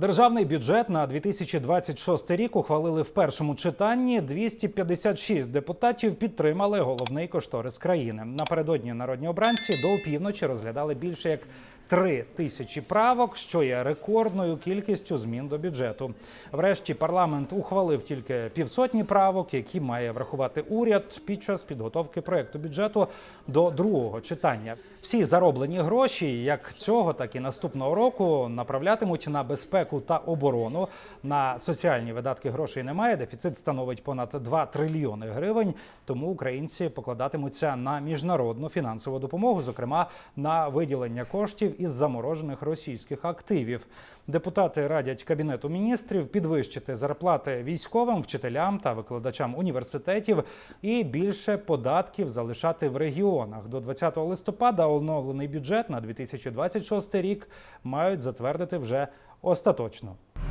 Державний бюджет на 2026 рік ухвалили в першому читанні. 256 депутатів підтримали головний кошторис країни. Напередодні народні обранці до опівночі розглядали більше як три тисячі правок, що є рекордною кількістю змін до бюджету. Врешті парламент ухвалив тільки півсотні правок, які має врахувати уряд під час підготовки проекту бюджету до другого читання. Всі зароблені гроші, як цього, так і наступного року, направлятимуть на безпеку та оборону. На соціальні видатки грошей немає. Дефіцит становить понад 2 трильйони гривень. Тому українці покладатимуться на міжнародну фінансову допомогу, зокрема на виділення коштів із заморожених російських активів. Депутати радять кабінету міністрів підвищити зарплати військовим, вчителям та викладачам університетів і більше податків залишати в регіонах. До 20 листопада оновлений бюджет на 2026 рік мають затвердити вже остаточно.